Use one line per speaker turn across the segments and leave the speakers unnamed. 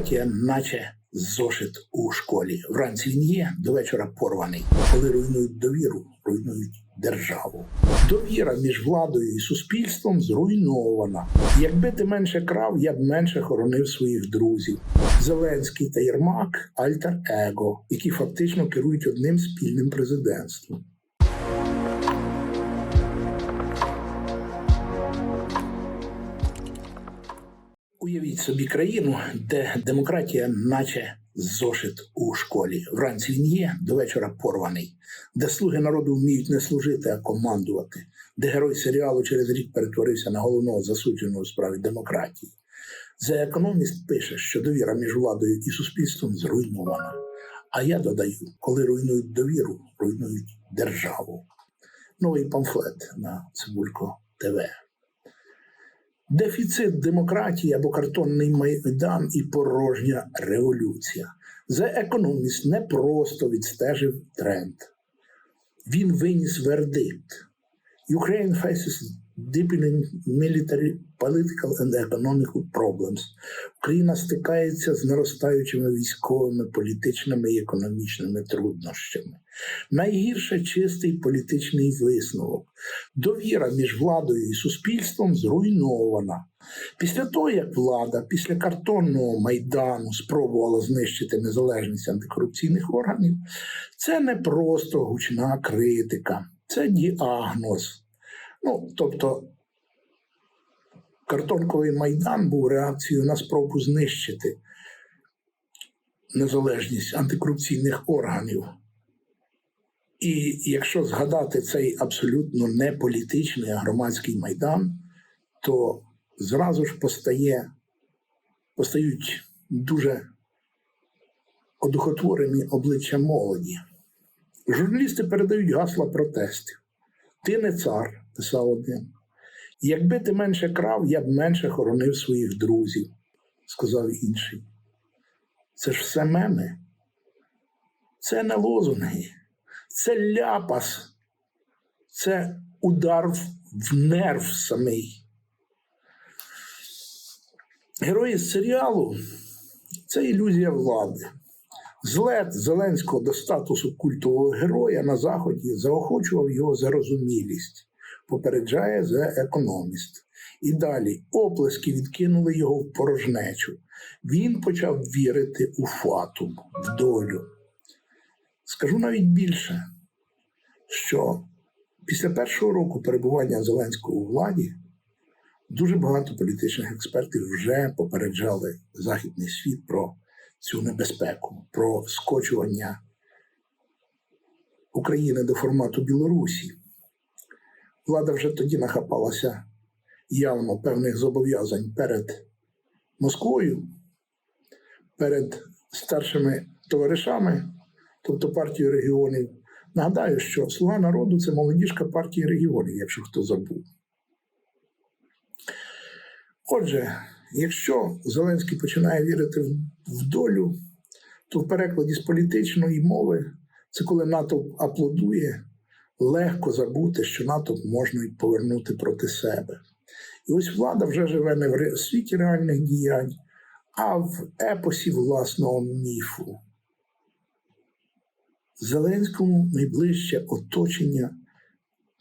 Демократія, наче зошит у школі. Вранці він є, до вечора порваний. Коли руйнують довіру, руйнують державу. Довіра між владою і суспільством зруйнована. Якби ти менше крав, я б менше хоронив своїх друзів. Зеленський та Єрмак альтер-его, які фактично керують одним спільним президентством. Уявіть собі країну, де демократія, наче зошит у школі. Вранці він є, до вечора порваний, де слуги народу вміють не служити, а командувати, де герой серіалу через рік перетворився на головного засудженого у справі демократії. За економіст пише, що довіра між владою і суспільством зруйнована. А я додаю, коли руйнують довіру, руйнують державу. Новий памфлет на Цибулько ТВ. Дефіцит демократії або картонний майдан і порожня революція. The Economist не просто відстежив тренд. Він виніс вердикт. Ukraine faces deepening military, political and economic problems. Україна стикається з наростаючими військовими, політичними і економічними труднощами. Найгірше чистий політичний висновок. Довіра між владою і суспільством зруйнована. Після того, як влада після картонного майдану спробувала знищити незалежність антикорупційних органів, це не просто гучна критика, це діагноз. Ну, тобто, картонковий майдан був реакцією на спробу знищити незалежність антикорупційних органів. І якщо згадати цей абсолютно не політичний, а громадський майдан, то зразу ж постає, постають дуже одухотворені обличчя молоді. Журналісти передають гасла протестів. Ти не цар, писав один. Якби ти менше крав, я б менше хоронив своїх друзів, сказав інший. Це ж все меми. Це не лозунги, це ляпас, це удар в, нерв самий. Герої з серіалу це ілюзія влади. Злет Зеленського до статусу культового героя на Заході заохочував його зарозумілість, попереджає The Economist. І далі оплески відкинули його в порожнечу. Він почав вірити у фатум, в долю. Скажу навіть більше, що після першого року перебування Зеленського у владі дуже багато політичних експертів вже попереджали Західний світ про цю небезпеку, про скочування України до формату Білорусі. Влада вже тоді нахапалася явно певних зобов'язань перед Москвою, перед старшими товаришами, тобто партією регіонів. Нагадаю, що Слуга народу це молодіжка партії регіонів, якщо хто забув. Отже, якщо Зеленський починає вірити в долю, то в перекладі з політичної мови це коли НАТО аплодує, легко забути, що НАТО можна повернути проти себе. І ось влада вже живе не в світі реальних діянь, а в епосі власного міфу. Зеленському найближче оточення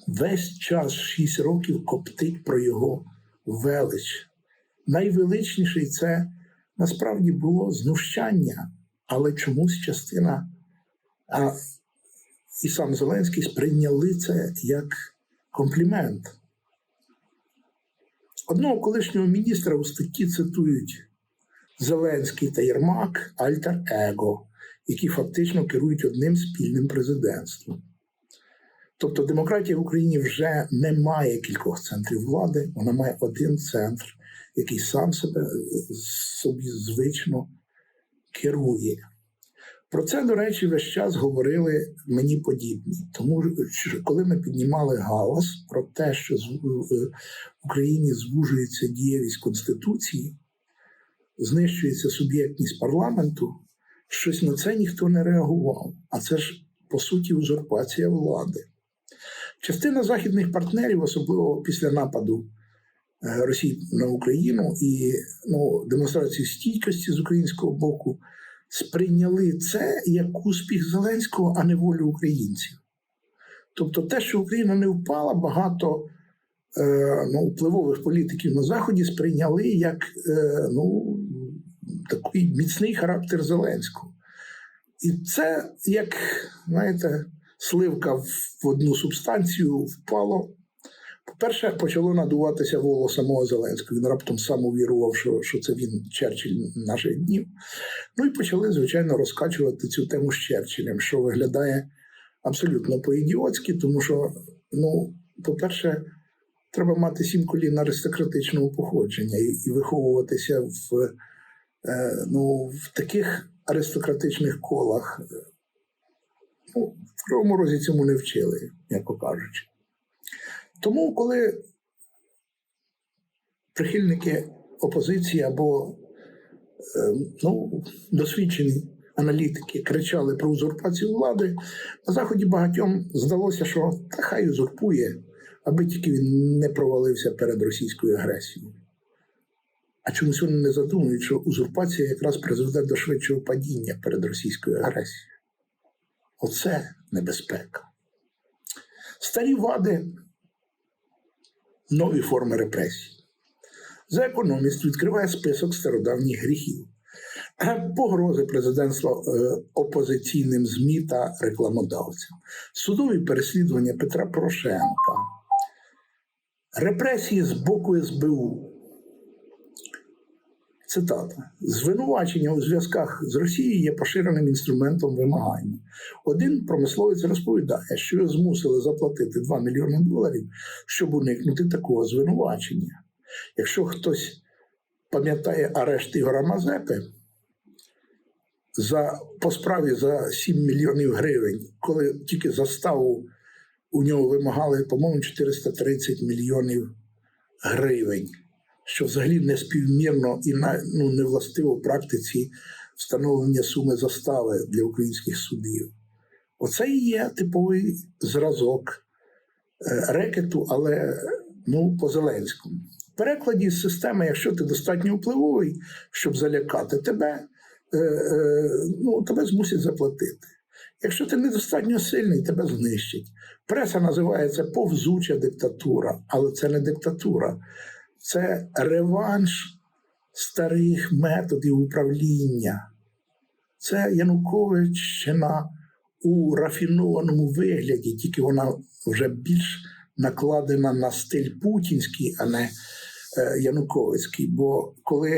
весь час, 6 років, коптить про його велич. Найвеличніший це насправді було знущання, але чомусь частина і сам Зеленський сприйняли це як комплімент. Одного колишнього міністра у статті цитують Зеленський та Єрмак альтер-его, які фактично керують одним спільним президентством. Тобто демократія в Україні вже не має кількох центрів влади, вона має один центр, який сам себе собі звично керує. Про це, до речі, весь час говорили мені подібні. Тому коли ми піднімали галас про те, що в Україні звужується дієвість Конституції, знищується суб'єктність парламенту, щось на це ніхто не реагував. А це ж, по суті, узурпація влади. Частина західних партнерів, особливо після нападу е, Росії на Україну і ну, демонстрацію стійкості з українського боку сприйняли це як успіх Зеленського, а не волю українців. Тобто, те, що Україна не впала, багато е, ну, впливових політиків на Заході сприйняли як е, ну, такий міцний характер Зеленського. І це, як, знаєте, сливка в одну субстанцію впало. По-перше, почало надуватися воло самого Зеленського. Він раптом сам увірував, що, що це він Черчилль наших днів. Ну і почали, звичайно, розкачувати цю тему з Черчиллем, що виглядає абсолютно по-ідіотськи, тому що, ну, по-перше, треба мати сім колін аристократичного походження і, і виховуватися в, е, ну, в таких аристократичних колах. Ну, в Кривому Розі цьому не вчили, яко кажучи. Тому, коли прихильники опозиції або е, ну, досвідчені аналітики кричали про узурпацію влади, на Заході багатьом здалося, що та хай узурпує, аби тільки він не провалився перед російською агресією. А чомусь вони не задумують, що узурпація якраз призведе до швидшого падіння перед російською агресією. Оце небезпека. Старі вади нові форми репресій. За економіст відкриває список стародавніх гріхів, погрози президентства е, опозиційним ЗМІ та рекламодавцям, судові переслідування Петра Порошенка, репресії з боку СБУ. Цитата: звинувачення у зв'язках з Росією є поширеним інструментом вимагання. Один промисловець розповідає, що його змусили заплатити 2 мільйони доларів, щоб уникнути такого звинувачення. Якщо хтось пам'ятає арешт Ігора Мазепи за, по справі за 7 мільйонів гривень, коли тільки заставу у нього вимагали, по-моєму, 430 мільйонів гривень що взагалі не співмірно і ну, не властиво практиці встановлення суми застави для українських судів. Оце і є типовий зразок е, рекету, але ну, по Зеленському. В перекладі з системи, якщо ти достатньо впливовий, щоб залякати тебе, е, е, ну, тебе змусять заплатити. Якщо ти недостатньо сильний, тебе знищать. Преса називається повзуча диктатура, але це не диктатура це реванш старих методів управління. Це Януковиччина у рафінованому вигляді, тільки вона вже більш накладена на стиль путінський, а не е, Януковицький. Бо коли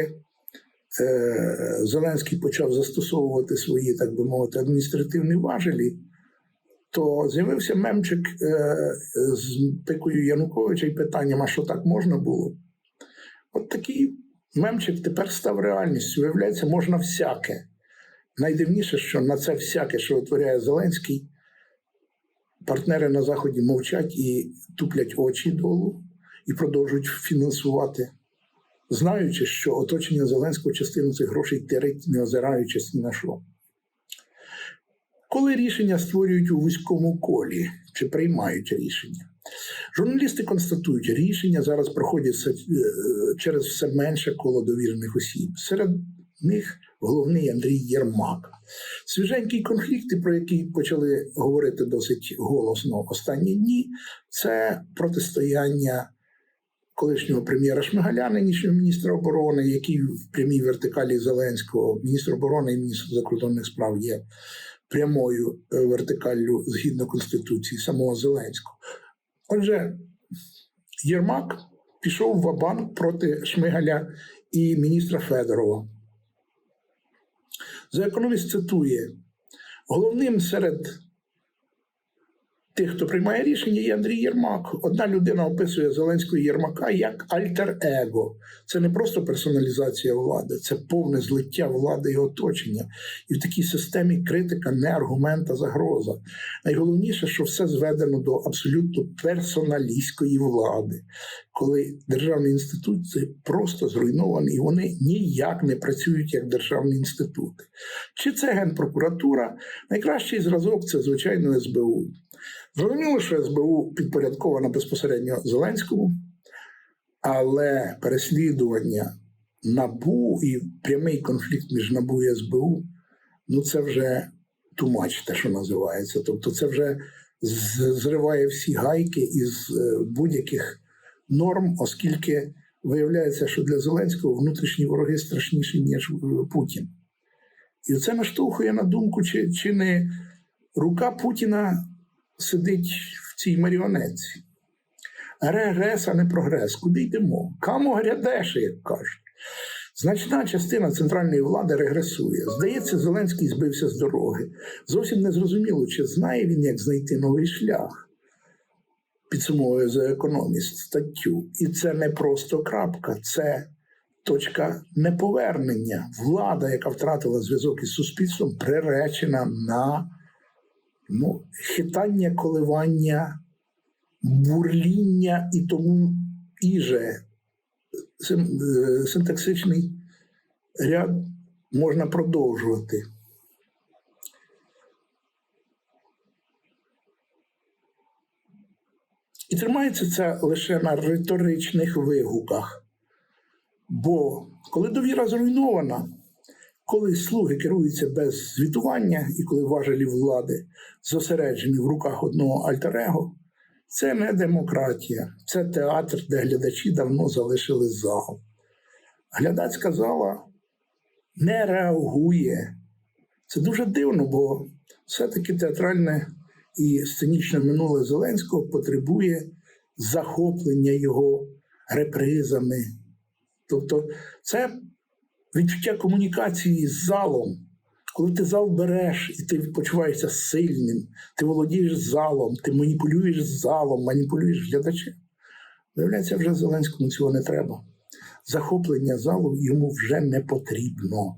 е, Зеленський почав застосовувати свої, так би мовити, адміністративні важелі, то з'явився мемчик е, з пикою Януковича і питанням: а що так можна було? От такий мемчик тепер став реальністю. Виявляється, можна всяке. Найдивніше, що на це всяке, що витворяє Зеленський, партнери на Заході мовчать і туплять очі долу і продовжують фінансувати, знаючи, що оточення Зеленського частину цих грошей терить, не озираючись ні на що. Коли рішення створюють у вузькому колі чи приймають рішення? Журналісти констатують, рішення зараз проходять е, через все менше коло довірених осіб. Серед них головний Андрій Єрмак. Свіженькі конфлікти, про які почали говорити досить голосно останні дні, це протистояння колишнього прем'єра Шмигаля, нинішнього міністра оборони, який в прямій вертикалі Зеленського, міністр оборони і міністр закордонних справ є прямою е, вертикаллю згідно Конституції самого Зеленського. Отже, Єрмак пішов в Абанк проти Шмигаля і міністра Федорова. За економіст цитує: головним серед тих, хто приймає рішення, є Андрій Єрмак. Одна людина описує Зеленського Єрмака як альтер-его. Це не просто персоналізація влади, це повне злиття влади і оточення. І в такій системі критика не аргумент, а загроза. Найголовніше, що все зведено до абсолютно персоналістської влади, коли державні інституції просто зруйновані, і вони ніяк не працюють як державні інститути. Чи це генпрокуратура? Найкращий зразок це звичайно СБУ. Зрозуміло, що СБУ підпорядкована безпосередньо Зеленському. Але переслідування НАБУ і прямий конфлікт між НАБУ і СБУ ну це вже тумач, те, що називається. Тобто, це вже зриває всі гайки із е, будь-яких норм, оскільки виявляється, що для Зеленського внутрішні вороги страшніші, ніж е, Путін. І це наштовхує на думку, чи, чи не рука Путіна сидить в цій маріонетці. Регрес, а не прогрес. Куди йдемо? Камо грядеше, як кажуть. Значна частина центральної влади регресує. Здається, Зеленський збився з дороги. Зовсім не зрозуміло, чи знає він, як знайти новий шлях. Підсумовує за економіст статтю. І це не просто крапка, це точка неповернення. Влада, яка втратила зв'язок із суспільством, приречена на ну, хитання, коливання, бурління і тому іже е, синтаксичний ряд можна продовжувати. І тримається це лише на риторичних вигуках. Бо коли довіра зруйнована, коли слуги керуються без звітування і коли важелі влади зосереджені в руках одного альтер-его, це не демократія, це театр, де глядачі давно залишили зал. Глядацька зала не реагує. Це дуже дивно, бо все-таки театральне і сценічне минуле Зеленського потребує захоплення його репризами. Тобто, це відчуття комунікації з залом. Коли ти зал береш і ти почуваєшся сильним, ти володієш залом, ти маніпулюєш залом, маніпулюєш глядачем. Виявляється, вже Зеленському цього не треба. Захоплення залу йому вже не потрібно.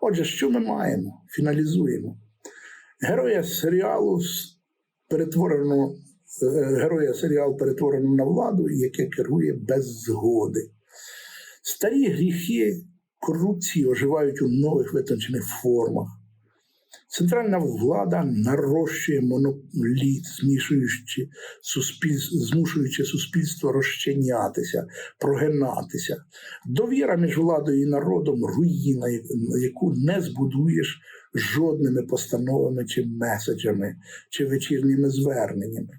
Отже, що ми маємо? Фіналізуємо. Героя серіалу перетворено, е, героя серіалу перетворено на владу, яке керує без згоди. Старі гріхи корупції оживають у нових витончених формах. Центральна влада нарощує моноліт, змішуючи суспільство, змушуючи суспільство розчинятися, прогинатися. Довіра між владою і народом руїна, яку не збудуєш жодними постановами чи меседжами, чи вечірніми зверненнями.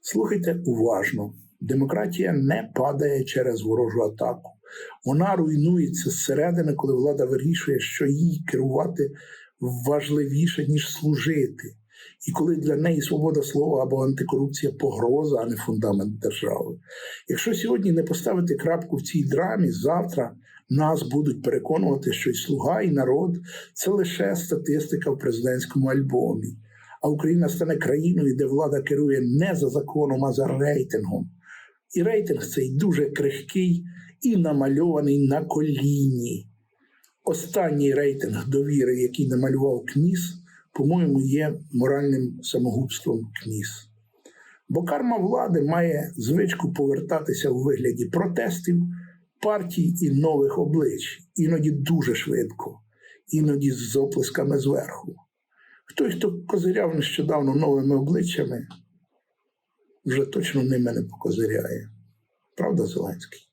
Слухайте уважно: демократія не падає через ворожу атаку. Вона руйнується зсередини, коли влада вирішує, що їй керувати важливіше, ніж служити. І коли для неї свобода слова або антикорупція погроза, а не фундамент держави. Якщо сьогодні не поставити крапку в цій драмі, завтра нас будуть переконувати, що й слуга, і народ це лише статистика в президентському альбомі. А Україна стане країною, де влада керує не за законом, а за рейтингом. І рейтинг цей дуже крихкий і намальований на коліні. Останній рейтинг довіри, який намалював КМІС, по-моєму, є моральним самогубством КМІС. Бо карма влади має звичку повертатися у вигляді протестів, партій і нових облич, іноді дуже швидко, іноді з оплесками зверху. Хтось, хто козиряв нещодавно новими обличчями, вже точно не покозиряє. Правда, Зеленський?